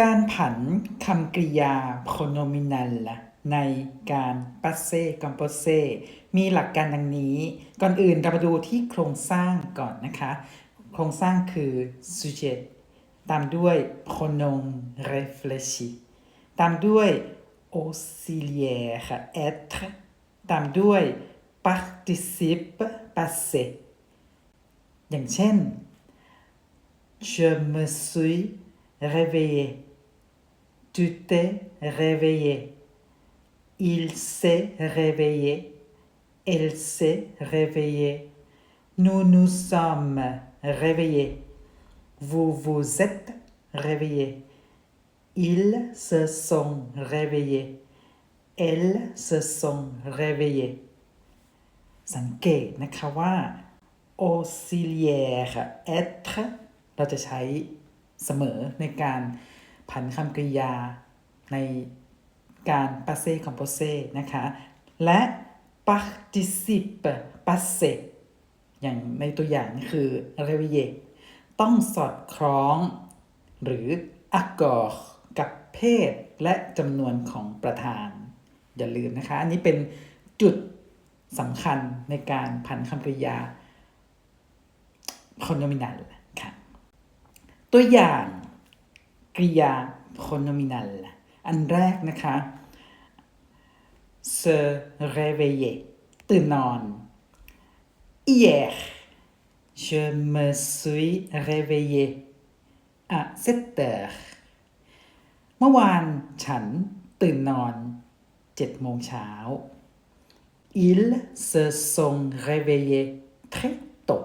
การผันคำกริยา pronominal ในการ passé composé มีหลักการดังนี้ ก่อนอื่นเรามาดูที่โครงสร้างก่อนนะคะ โครงสร้างคือ sujet ตามด้วย pronom réfléchi ตามด้วย auxiliaire être ตามด้วย participe passé อย่างเช่น Je me suis réveillé. Tu t'es réveillé. Il s'est réveillé. Elle s'est réveillée. Nous nous sommes réveillés. Vous vous êtes réveillés. Ils se sont réveillés. Elles se sont réveillées. สังเกตนะคะว่า auxiliaire être เราจะใช้ เสมอในการผันคำกริยาในการ passé composé นะคะ และ participe passé อย่างในตัวอย่างคือ réveiller ต้องสอดคล้อง หรือ accord กับเพศและจำนวนของประธาน อย่าลืมนะคะ อันนี้เป็นจุดสำคัญในการผันคำกริยา pronominal ตัวอย่างกริยา pronominal อันแรกนะคะ se réveiller ตื่นนอน hier je me suis réveillé à 7 heures เมื่อวานฉันตื่นนอน7โมงเช้า ils se sont réveillés très tôt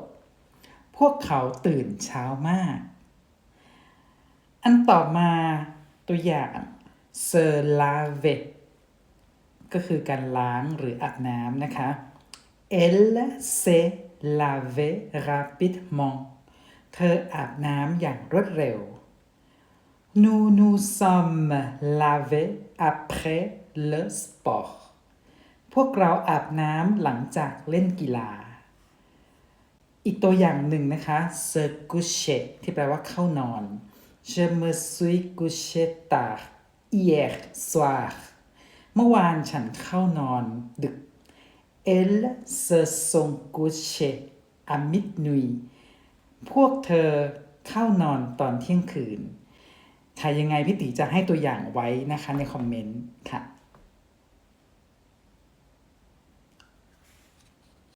พวกเขาตื่นเช้ามาก อันต่อมาตัวอย่าง se lave ก็คือการล้างหรืออาบน้ำนะคะ elle s'est lavée rapidement เธออาบน้ำอย่างรวดเร็ว nous nous sommes lavés après le sport พวกเราอาบน้ำหลังจากเล่นกีฬา อีกตัวอย่างหนึ่งนะคะ se coucher ที่แปลว่าเข้านอน je me suis couché tard hier soir เมื่อวานฉันเข้านอนดึก Elle se sont couchées à minuit พวกเธอเข้านอนตอนเที่ยงคืนถ่ายังไงพี่ติจะให้ตัวอย่างไว้นะคะในคอมเมนต์